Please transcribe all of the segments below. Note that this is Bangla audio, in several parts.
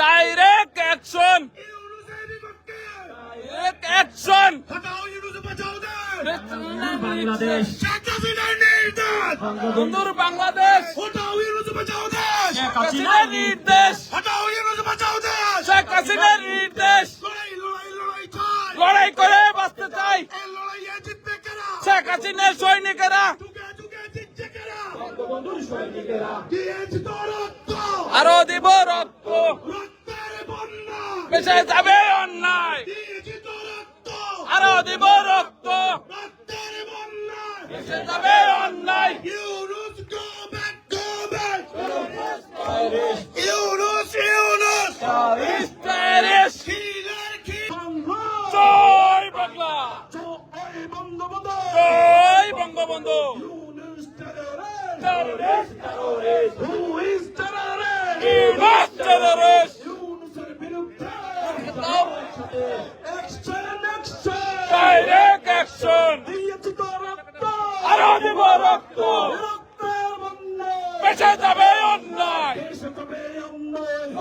Direct action direct action Bangladesh. নির্দেশ বন্ধুর বাংলাদেশ। শেখ হাসিনার নির্দেশ। শেখ হাসিনার লড়াই করে বাঁচতে চাই। শেখ হাসিনার সৈনিকেরা। আরও দিব রক্ত। বেঁচে যাবে অন্যায় আরও দিব রক্ত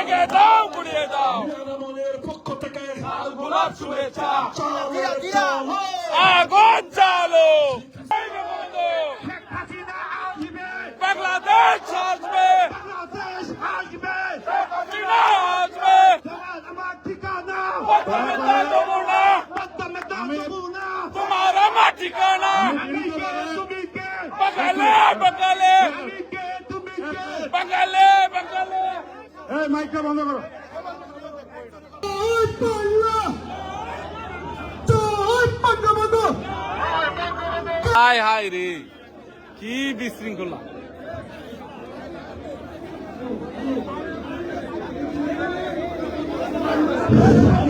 বেঁকে দাও ঘুরিয়ে দাও। পক্ষ থেকে গোলাপ শুভেচ্ছা। আগুন চালো। বাংলাদেশ আসবে। তোমার আমার ঠিকানা। বাঙালে বাঙালে বাঙালে বাঙালে এই মাইকটা বন্ধ করো। হাই হাই রে। কি বিশৃঙ্খলা। আমরা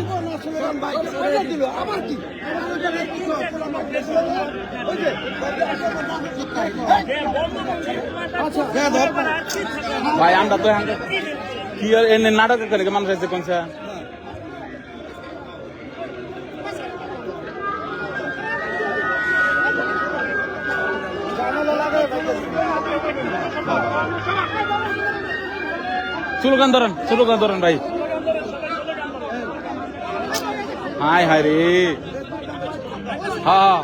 ভাই আমরা তো কি এনে নাটক করে মানুষ আছে কোনসা স্লোগান ধরেন স্লোগান ধরেন ভাই। হাই হাই রে। হ্যাঁ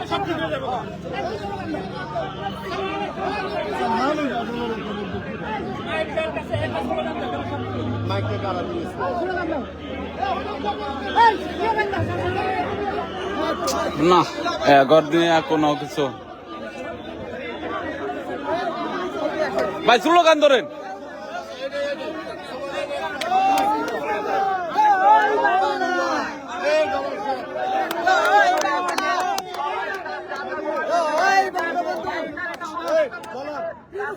না এগর দিনে আর কোনো কিছু। ভাই স্লোগান ধরেন।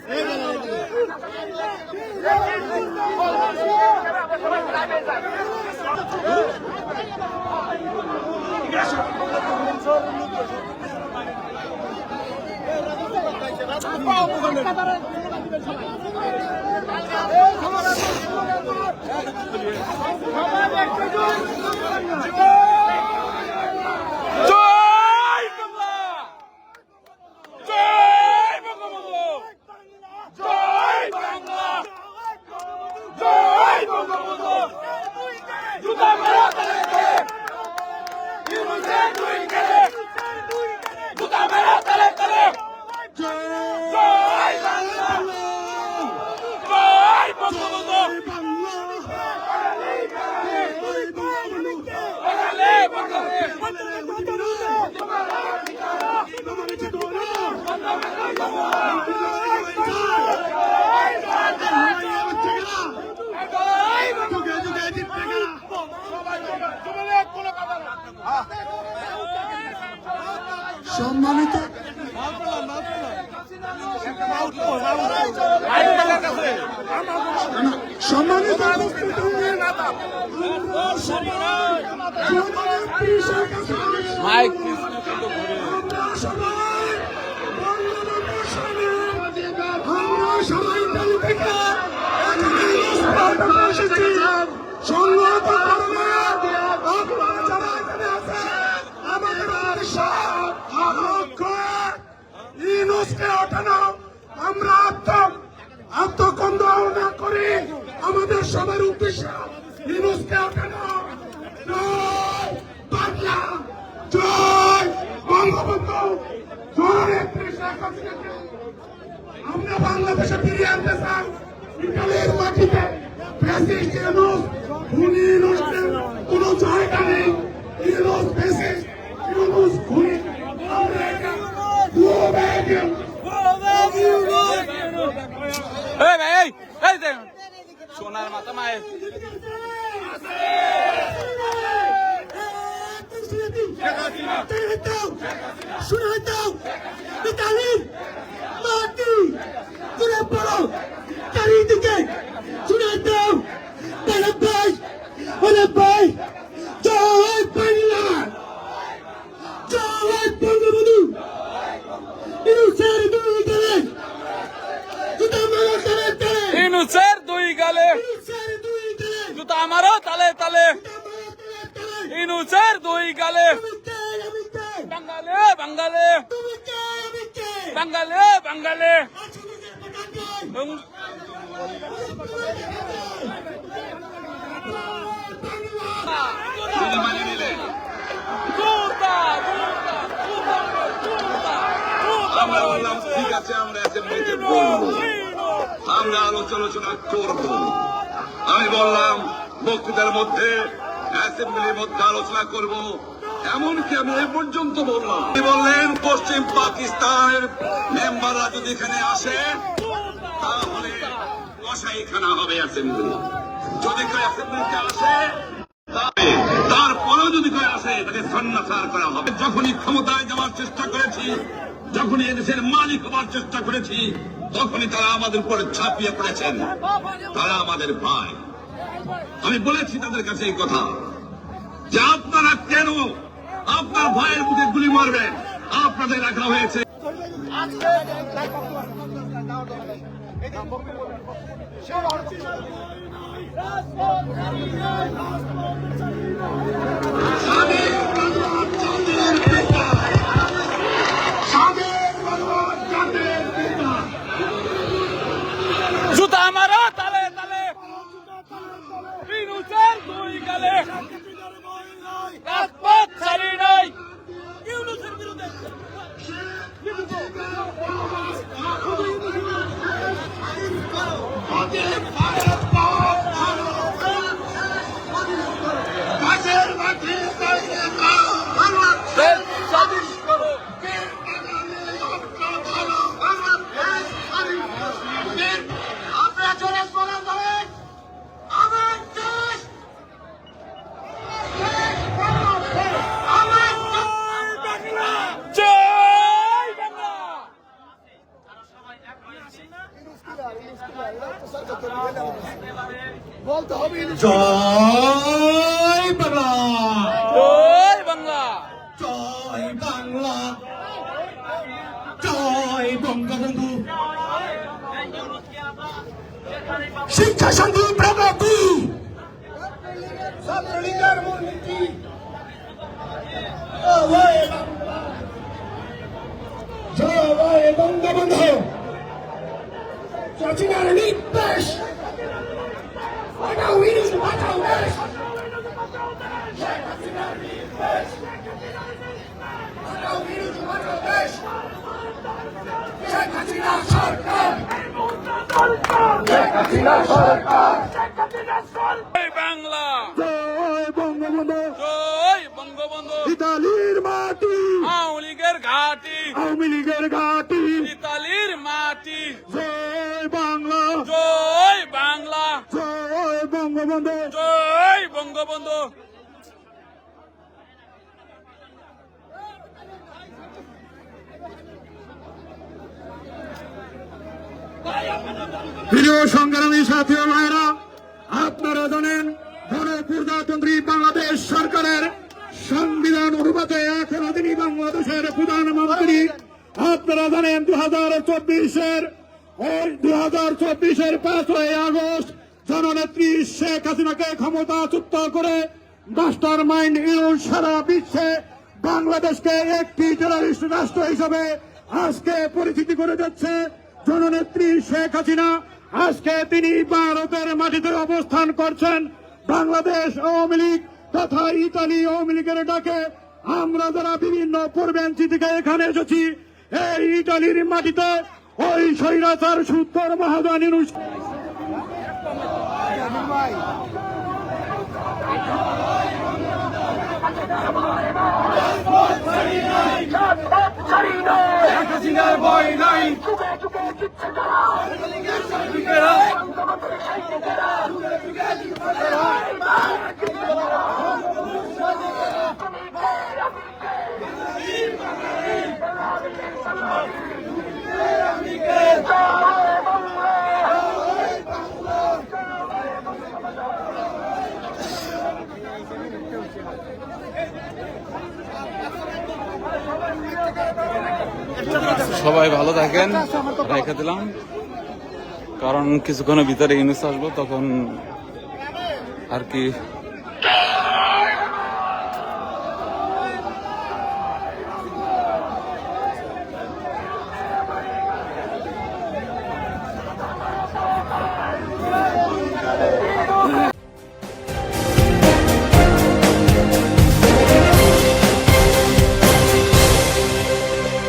জয় বাংলা সম্মানিত সম্মানিত মাইক। সবাই থেকে সংহত আপনারা যারা এখানে আছেন আমাদের লক্ষ্য ইউনুসকে ওঠানো। আমরা আত্ম আত্মকন্দল না করে। আমাদের সবার উদ্দেশ্য ইউনুসকে ওঠানো। জয় আমরা বাংলাদেশে ফিরিয়ে আনতে চাই। ইটালির মাটিতে ফ্যাসিস্ট ইউনুস ইউনুসের কোনো জায়গা নেই ইউনুস ফ্যাসিস্ট ইউনুস খুনি আমরা এটা দুও ব্যাগে এই ভাই এই এই দেখ সোনার মাথা মায়ের। শুনে দাও ইতালির মাটি। তুলে পড়ো চারিদিকে শুনে দাও তারা ভাই ওরে ভাই জয় বাংলা জয় বঙ্গবন্ধু ইনুসের দুই গেলে জুতা মারো তালে তালে ইনুসের দুই গালে ইনুসের দুই গেলে জুতা আমারও তালে তালে জুতা মারো তালে তালে ইনুসের দুই গালে আমি কে আমি কে বাঙ্গালে বাঙ্গালে তুমি কে আমি কে বাঙ্গালে বাঙ্গালে আজকে বাটাকে উম, জুতা, জুতা, জুতা, জুতা, জুতা আমরা মারো বললাম ইনুসের। ঠিক আছে আমরা অ্যাসেম্বলিতে বলব। আমরা আলোচনা করব। আমি বললাম বক্তৃতার মধ্যে অ্যাসেম্বলির মধ্যে আলোচনা করব। এমনকি আমি এ পর্যন্ত বললাম। বললেন, পশ্চিম পাকিস্তানের মেম্বাররা যদি এখানে আসে, তাহলে কসাইখানা হবে অ্যাসেম্বলি। যদি কেউ অ্যাসেম্বলিতে আসে তারপরেও যদি কেউ আসে, তাকে সন্ন্যাসার করা হবে। যখনই ক্ষমতায় যাওয়ার চেষ্টা করেছি, যখনই এদেশের মালিক হবার চেষ্টা করেছি, তখনই তারা আমাদের উপরে ছাপিয়ে পড়েছেন। তারা আমাদের ভাই। আমি বলেছি তাদের কাছে এই কথা। যে আপনারা কেন আপনার ভাইয়ের মুখে গুলি মারবেন আপনাদের রাখা হয়েছে। স্বাধীন জয় বাংলা। জয় বাংলা। জয় বাংলা। জয় বঙ্গবন্ধু। শিক্ষা শান্তি প্রগতি ছাত্রলীগের মূলনীতি। জয় বঙ্গবন্ধু। সচিনের নির্দেশ। ইংলিশ পাঠাও দেশ শেখ হাসিনার নির্দেশ পাঠাও ইংলিশ পাঠাও দেশ শেখ হাসিনা সরকার শেখ হাসিনা সরকার বাংলা জয় বঙ্গবন্ধু জয় বঙ্গবন্ধু। ইতালির মাটি। আওয়ামী লীগের ঘাটি। আওয়ামী লীগের ঘাটি। ইতালির মাটি। জয় বাংলা। জয় জয় বঙ্গবন্ধু। জয় বঙ্গবন্ধু। প্রিয় সংগ্রামী সাথী ভাইরা আপনারা জানেন গণপ্রজাতন্ত্রী বাংলাদেশ সরকারের সংবিধান অনুপাতে এখন তিনি বাংলাদেশের প্রধানমন্ত্রী আপনারা জানেন দু হাজার চব্বিশের ওই দু হাজার চব্বিশের পাঁচই আগস্ট জননেত্রী শেখ হাসিনাকে ক্ষমতাচ্যুত করে মাস্টার মাইন্ড ইউজ সারা বিশ্বে বাংলাদেশকে একটি টেরারিস্ট রাষ্ট্র হিসেবে আজকে পরিচিতি করে যাচ্ছে জননেত্রী শেখ হাসিনা। আজকে তিনি ভারতের মাটিতে অবস্থান করছেন। বাংলাদেশ আওয়ামী লীগ তথা ইতালি আওয়ামী লীগের ডাকে। আমরা যারা বিভিন্ন পূর্বাঞ্চি থেকে এখানে এসেছি, এই ইটালির মাটিতে ওই স্বৈরাচার সুত্তর মহাদান I'm সবাই ভালো থাকেন রেখে দিলাম। কারণ কিছুক্ষণের ভিতরে ইউনিস আসব তখন আর কি